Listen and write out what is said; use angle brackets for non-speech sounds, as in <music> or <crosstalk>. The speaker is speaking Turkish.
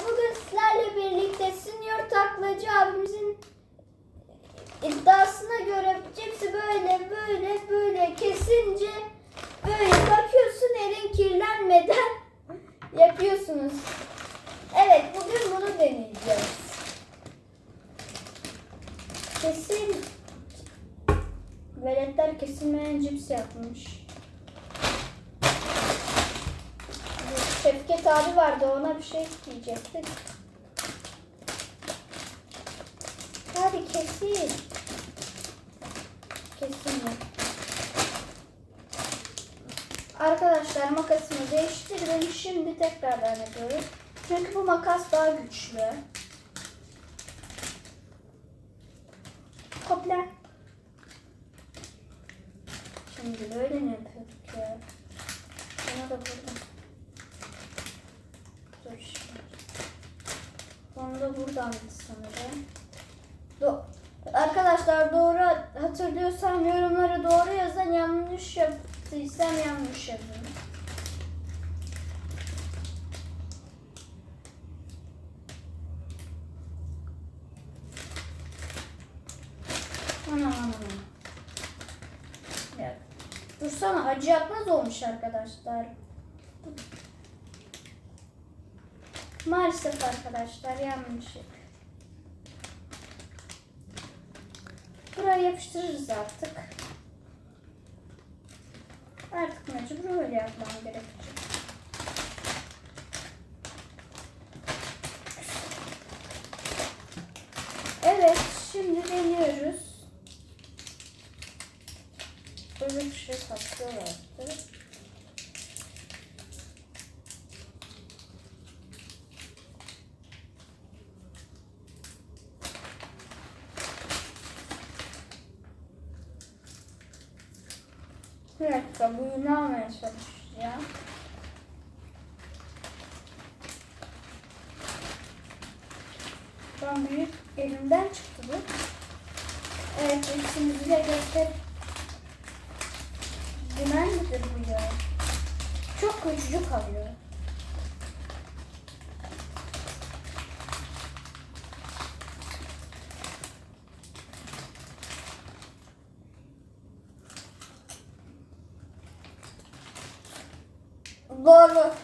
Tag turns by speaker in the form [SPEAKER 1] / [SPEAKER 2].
[SPEAKER 1] bugün sizlerle birlikte Senior Taklacı abimizin iddiasına göre cipsi böyle böyle böyle kesince böyle bakıyorsun elin kirlenmeden <laughs> yapıyorsunuz. Evet bugün bunu deneyeceğiz. Kesin veletler kesilmeyen cips yapmış. Şevket abi vardı ona bir şey diyecektik. Hadi kesin. Kesin mi? Arkadaşlar makasımı değiştirdim. Şimdi tekrardan ediyoruz. Çünkü bu makas daha güçlü. Kopla. Şimdi böyle mi yapıyorduk ya? Buna da buradan. Da buradan sanırım. Do Arkadaşlar doğru hatırlıyorsam yorumlara doğru yazın. Yanlış yaptıysam yanlış yazın. Anam anam. Ya, dursana acı yapmaz olmuş arkadaşlar. Maalesef arkadaşlar yanlışlık. Buraya yapıştırırız artık. Artık mecbur öyle yapmam gerekecek. Evet, şimdi deniyoruz. Böyle bir şey saklıyorlardı. Bir dakika bu ne almaya çalışacağım? An büyük elimden çıktı bu. Evet içimizi de göster. Dümen midir bu ya? Çok küçücük kalıyor. Doğru.